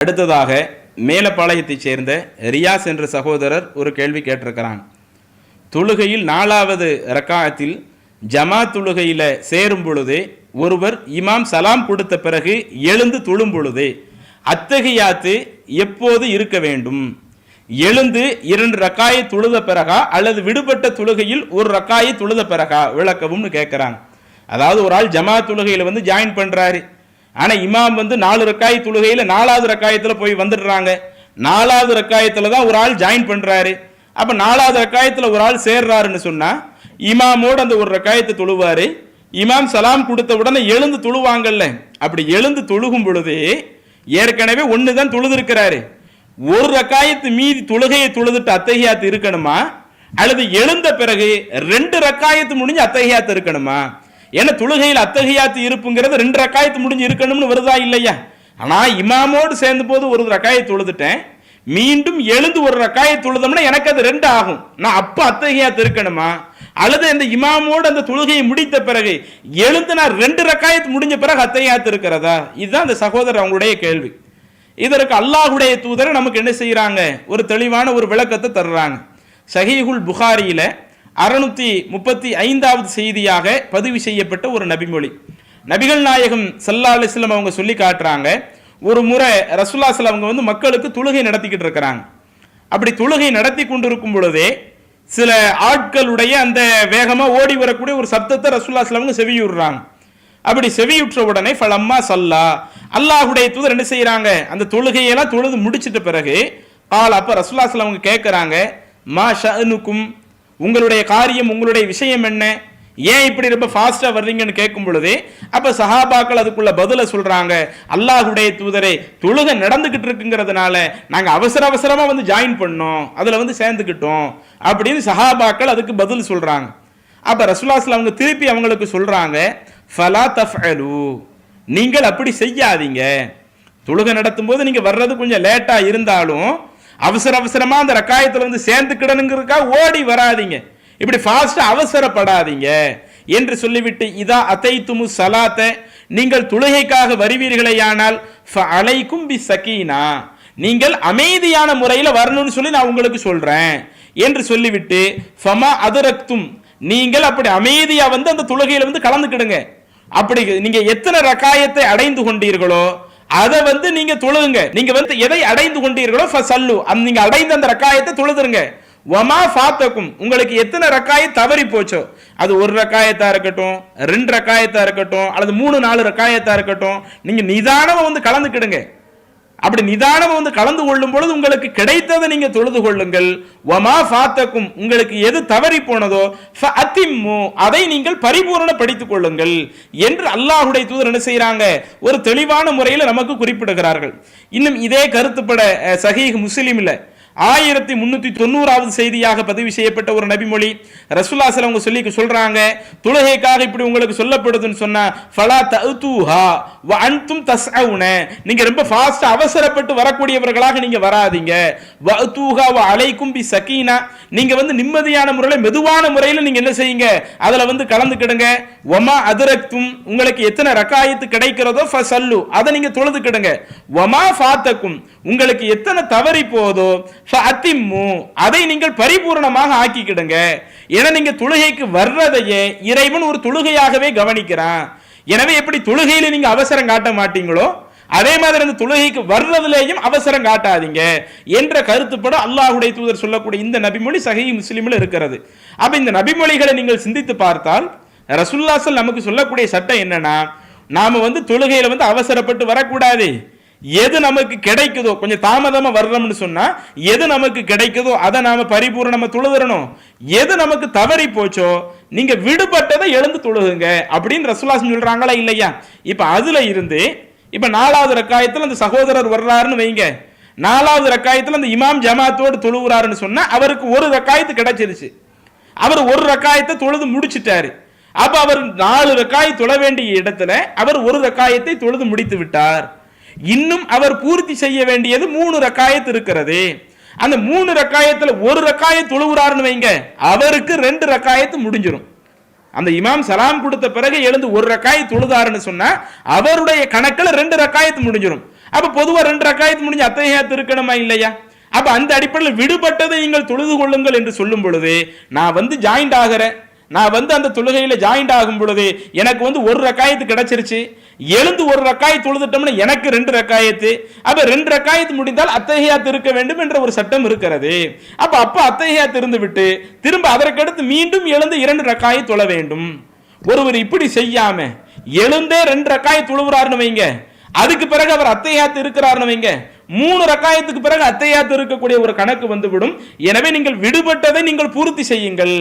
அடுத்ததாக மேலப்பாளையத்தைச் சேர்ந்த ரியாஸ் என்ற சகோதரர் ஒரு கேள்வி கேட்டிருக்கிறாங்க தொழுகையில் நாலாவது ரக்காயத்தில் ஜமா தொழுகையில் சேரும் பொழுது ஒருவர் இமாம் சலாம் கொடுத்த பிறகு எழுந்து தொழும் பொழுது அத்தகையாத்து எப்போது இருக்க வேண்டும்? எழுந்து இரண்டு ரக்காயை தொழுத பிறகா அல்லது விடுபட்ட தொழுகையில் ஒரு ரக்காயை தொழுத பிறகா? விளக்கவும்னு கேட்குறாங்க அதாவது ஒரு ஆள் ஜமா தொழுகையில் வந்து ஜாயின் பண்ணுறாரு ஆனால் இமாம் வந்து நாலு ரக்காய் தொழுகையில் நாலாவது ரக்காயத்தில் போய் வந்துடுறாங்க. நாலாவது ரக்காயத்தில் தான் ஒரு ஆள் ஜாயின் பண்ணுறாரு அப்போ நாலாவது ரக்காயத்தில் ஒரு ஆள் சேர்றாருன்னு சொன்னால் இமாமோடு அந்த ஒரு ரக்காயத்தை தொழுவார். இமாம் சலாம் கொடுத்த உடனே எழுந்து தொழுவாங்கல்ல. அப்படி எழுந்து தொழுகும் பொழுது ஏற்கனவே ஒன்று தான் தொழுதுருக்கிறாரு. ஒரு ரக்காயத்து மீதி தொழுகையை தொழுதுட்டு அத்தகையாத்து இருக்கணுமா? அல்லது எழுந்த பிறகு ரெண்டு ரக்காயத்து முடிஞ்சு அத்தகையாத்து இருக்கணுமா? ஏன்னா தொழுகையில் அத்தகையாத்து இருப்புங்கிறது ரெண்டு ரக்காயத்து முடிஞ்சு இருக்கணும்னு வருதா இல்லையா? ஆனால் இமாமோடு சேர்ந்த போது ஒரு ரக்காயை தொழுதுட்டேன். மீண்டும் எழுந்து ஒரு ரக்காயை தொழுதோம்னா எனக்கு அது ரெண்டு ஆகும். நான் அப்போ அத்தகையாத்து இருக்கணுமா? அல்லது அந்த இமாமோடு அந்த தொழுகையை முடித்த பிறகு எழுந்து நான் ரெண்டு ரக்காயத்து முடிஞ்ச பிறகு அத்தகையாத்து இருக்கிறதா? இதுதான் அந்த சகோதரர் அவங்களுடைய கேள்வி. இதற்கு அல்லாஹுடைய தூதர் நமக்கு என்ன செய்கிறாங்க ஒரு தெளிவான ஒரு விளக்கத்தை தர்றாங்க. சஹீஹுல் புகாரியில் அறுநூத்தி முப்பத்தி ஐந்தாவது செய்தியாக பதிவு செய்யப்பட்ட ஒரு நபிமொழி. நபிகள் நாயகம் சல்லா அலிஸ்லம் அவங்க சொல்லி காட்டுறாங்க ஒரு முறை ரசுல்லா அவங்க வந்து மக்களுக்கு தொழுகை நடத்திக்கிட்டு இருக்கிறாங்க. அப்படி தொழுகை நடத்தி கொண்டிருக்கும் பொழுதே சில ஆட்களுடைய அந்த வேகமாக ஓடி வரக்கூடிய ஒரு சப்தத்தை ரசுல்லா அவங்க செவியுறாங்க அப்படி செவியுற்ற உடனே ஃபலம்மா சல்லா அல்லாஹுடைய தூதர் என்ன செய்கிறாங்க அந்த தொழுகையெல்லாம் தொழுது முடிச்சிட்ட பிறகு ஆள் அப்போ ரசுல்லா அவங்க கேட்குறாங்க மா ஷனுக்கும் உங்களுடைய காரியம் உங்களுடைய விஷயம் என்ன? ஏன் இப்படி ரொம்ப ஃபாஸ்ட்டாக வர்றீங்கன்னு கேட்கும் பொழுது அப்போ சஹாபாக்கள் அதுக்குள்ள பதிலை சொல்கிறாங்க அல்லாஹுடைய தூதரை தொழுகை நடந்துக்கிட்டு இருக்குங்கிறதுனால நாங்கள் அவசர அவசரமாக வந்து ஜாயின் பண்ணோம். அதில் வந்து சேர்ந்துக்கிட்டோம் அப்படின்னு சஹாபாக்கள் அதுக்கு பதில் சொல்கிறாங்க அப்போ ரசூலாஸ்ல அவங்க திருப்பி அவங்களுக்கு சொல்கிறாங்க ஃபலா தஃஅலு. நீங்கள் அப்படி செய்யாதீங்க. தொழுகை நடத்தும் போது நீங்கள் வர்றது கொஞ்சம் லேட்டாக இருந்தாலும் அவசர அவசரமாக அந்த ரக்காயத்தில் வந்து சேர்ந்துக்கிடணுங்கிறதுக்கா ஓடி வராதீங்க. இப்படி ஃபாஸ்ட்டாக அவசரப்படாதீங்க. என்று சொல்லிவிட்டு இதா அத்தைத்துமு சலாத்த நீங்கள் தொழுகைக்காக வருவீர்களேயானால் அலைக்கும் பி சகீனா. நீங்கள் அமைதியான முறையில் வரணும்னு சொல்லி நான் உங்களுக்கு சொல்கிறேன் என்று சொல்லிவிட்டு ஃபமா அதரக்தும் நீங்கள் அப்படி அமைதியாக வந்து அந்த தொழுகையில் வந்து கலந்துக்கிடுங்க. அப்படி நீங்கள் எத்தனை ரக்காயத்தை அடைந்து கொண்டீர்களோ அதை வந்து நீங்க தொழுதுங்க. நீங்க வந்து எதை அடைந்து கொண்டீர்களோ ஃபசல்லு அந்த நீங்க அடைந்த அந்த ரக்காயத்தை தொழுதுருங்க. ஒமா ஃபாத்தக்கும். உங்களுக்கு எத்தனை ரக்காய தவறி போச்சோ? அது ஒரு ரக்காயத்தா இருக்கட்டும் ரெண்டு ரக்காயத்தா இருக்கட்டும் அல்லது மூணு நாலு ரக்காயத்தா இருக்கட்டும் நீங்க நிதானமா வந்து கலந்துக்கிடுங்க. அப்படி நிதானமா வந்து கலந்து கொள்ளும் பொழுது உங்களுக்கு கிடைத்ததை நீங்க தொழுது கொள்ளுங்கள். ஒமா ஃபாத்தக்கும் உங்களுக்கு எது தவறி போனதோ அத்திம்மு அதை நீங்கள் பரிபூரணப்படுத்திக் கொள்ளுங்கள் என்று அல்லாஹுடைய தூதர் என்ன செய்யறாங்க ஒரு தெளிவான முறையில் நமக்கு குறிப்பிடுகிறார்கள். இன்னும் இதே கருத்துப்பட அஹ், சஹீஹ் முஸ்லிம்ல ஆயிரத்தி முன்னூத்தி தொண்ணூறாவது செய்தியாக பதிவு செய்யப்பட்ட ஒரு நபிமொழி ரசூல்லாசல் அவங்க சொல்லி சொல்றாங்க தொழுகைக்காக இப்படி உங்களுக்கு சொல்லப்படுதுன்னு சொன்னா ஃபலா தூஹா அன்தும் தஸ்அவுன. நீங்க ரொம்ப ஃபாஸ்ட் அவசரப்பட்டு வரக்கூடியவர்களாக நீங்க வராதீங்க. வ தூஹா வ அலைக்கும் பி சகீனா. நீங்க வந்து நிம்மதியான முறையில் மெதுவான முறையில் நீங்க என்ன செய்யுங்க? அதுல வந்து கலந்துக்கிடுங்க. ஒமா அதிரக்தும் உங்களுக்கு எத்தனை ரக்காயத்து கிடைக்கிறதோ ஃபசல்லு அதை நீங்க தொழுதுக்கிடுங்க. ஒமா ஃபாத்தக்கும் உங்களுக்கு எத்தனை தவறி போதோ அத்திம்மு அதை நீங்கள் பரிபூர்ணமாக ஆக்கிக்கிடுங்க. ஏன்னா நீங்க தொழுகைக்கு வர்றதையே இறைவன் ஒரு தொழுகையாகவே கவனிக்கிறான். எனவே எப்படி தொழுகையில நீங்க அவசரம் காட்ட மாட்டீங்களோ அதே மாதிரி அந்த தொழுகைக்கு வர்றதுலேயும் அவசரம் காட்டாதீங்க என்ற கருத்துப்பட அல்லாஹுடைய தூதர் சொல்லக்கூடிய இந்த நபிமொழி சஹி முஸ்லீமில் இருக்கிறது. அப்ப இந்த நபிமொழிகளை நீங்கள் சிந்தித்து பார்த்தால் ரசுல்லாசல் நமக்கு சொல்லக்கூடிய சட்டம் என்னன்னா நாம வந்து தொழுகையில வந்து அவசரப்பட்டு வரக்கூடாது. எது நமக்கு கிடைக்குதோ கொஞ்சம் தாமதமா வர்றோம்னு சொன்னா எது நமக்கு கிடைக்குதோ அதை நாம பரிபூர்ணமா தொழுதுறணும். எது நமக்கு தவறி போச்சோ நீங்க விடுபட்டதை எழுந்து தொழுகுங்க அப்படின்னு ரசூலாசன் சொல்றாங்களா இல்லையா? இப்ப அதுல இருந்து இப்ப நாலாவது ரக்காயத்தில் அந்த சகோதரர் வர்றாருன்னு வைங்க. நாலாவது ரக்காயத்தில் அந்த இமாம் ஜமாத்தோடு தொழுகிறாருன்னு சொன்னா அவருக்கு ஒரு ரக்காயத்து கிடைச்சிருச்சு. அவர் ஒரு ரக்காயத்தை தொழுது முடிச்சிட்டாரு. அப்ப அவர் நாலு ரக்காய் தொழ வேண்டிய இடத்துல அவர் ஒரு ரக்காயத்தை தொழுது முடித்து விட்டார். இன்னும் அவர் பூர்த்தி செய்ய வேண்டியது மூணு ரக்காயத்து இருக்கிறது. அந்த மூணு ரக்காயத்தில் ஒரு ரக்காயத் தொழுகிறாருன்னு வைங்க அவருக்கு ரெண்டு ரக்காயத்து முடிஞ்சிடும் அந்த இமாம் சலாம் கொடுத்த பிறகு எழுந்து ஒரு ரக்காய் தொழுதாருன்னு சொன்னா அவருடைய கணக்கில் ரெண்டு ரக்காயத்து முடிஞ்சிடும் அப்ப பொதுவாக ரெண்டு ரக்காயத்து முடிஞ்சு அத்தகையாத்து இருக்கணுமா இல்லையா? அப்ப அந்த அடிப்படையில் விடுபட்டதை நீங்கள் தொழுது கொள்ளுங்கள் என்று சொல்லும் பொழுது நான் வந்து ஜாயிண்ட் ஆகிறேன். நான் வந்து அந்த தொழுகையில் ஜாயிண்ட் ஆகும் பொழுது எனக்கு வந்து ஒரு ரக்காயத்து கிடைச்சிருச்சு. எழுந்து ஒரு ரக்காயத்து தொழுதுட்டோம்னா எனக்கு ரெண்டு ரக்காயத்து. அப்போ ரெண்டு ரக்காயத்து முடிந்தால் அத்தகையாத்து இருக்க வேண்டும் என்ற ஒரு சட்டம் இருக்கிறது. அப்போ அப்போ அத்தகையாத்து இருந்து விட்டு திரும்ப அதற்கடுத்து மீண்டும் எழுந்து இரண்டு ரக்காயை தொழ வேண்டும். ஒருவர் இப்படி செய்யாம எழுந்தே ரெண்டு ரக்காயை தொழுகிறாருன்னு வைங்க. அதுக்கு பிறகு அவர் அத்தையாத்து இருக்கிறார்னு வைங்க. மூணு ரக்காயத்துக்கு பிறகு அத்தையாத்து இருக்கக்கூடிய ஒரு கணக்கு வந்துவிடும். எனவே நீங்கள் விடுபட்டதை நீங்கள் பூர்த்தி செய்யுங்கள்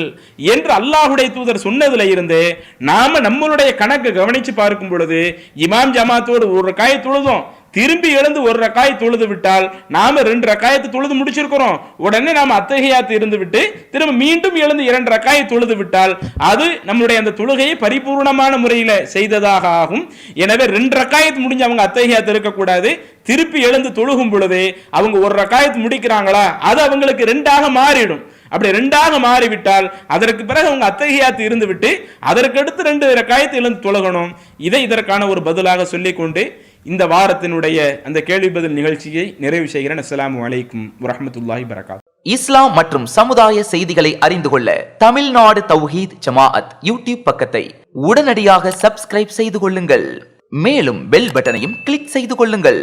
என்று அல்லாஹுடைய தூதர் சொன்னதுல இருந்து நாம நம்மளுடைய கணக்கு கவனிச்சு பார்க்கும் பொழுது இமாம் ஜமாத்தோடு ஒரு ரக்காயத்துழுதும் திரும்பி எழுந்து ஒரு ரக்காயை தொழுது விட்டால் நாம ரெண்டு ரக்காயத்தை தொழுது முடிச்சிருக்கிறோம். உடனே நாம் அத்தகையாத்து இருந்து விட்டு திரும்ப மீண்டும் எழுந்து இரண்டு ரக்காயை தொழுது விட்டால் அது நம்மளுடைய அந்த தொழுகையை பரிபூர்ணமான முறையில் செய்ததாக ஆகும். எனவே ரெண்டு ரக்காயத்து முடிஞ்சு அவங்க அத்தகையாத்து இருக்கக்கூடாது. திருப்பி எழுந்து தொழுகும் பொழுது அவங்க ஒரு ரக்காயத்து முடிக்கிறாங்களா? அது அவங்களுக்கு ரெண்டாக மாறிடும். அப்படி ரெண்டாக மாறிவிட்டால் அதற்கு பிறகு அவங்க அத்தகையாத்து இருந்து விட்டு அதற்கு அடுத்து ரெண்டு ரக்காயத்து எழுந்து தொழுகணும். இதை இதற்கான ஒரு பதிலாக சொல்லிக்கொண்டு இந்த வாரத்தினுடைய அந்த கேள்வி பதில் நிகழ்ச்சியை நிறைவு செய்கிறேன். அஸ்லாம் வலைக்கும் வரமத்துல்லாஹி பரகாத் இஸ்லாம் மற்றும் சமுதாய செய்திகளை அறிந்து கொள்ள தமிழ்நாடு தௌஹீத் ஜமாஅத் யூடியூப் பக்கத்தை உடனடியாக சப்ஸ்கிரைப் செய்து கொள்ளுங்கள். மேலும் பெல் பட்டனையும் கிளிக் செய்து கொள்ளுங்கள்.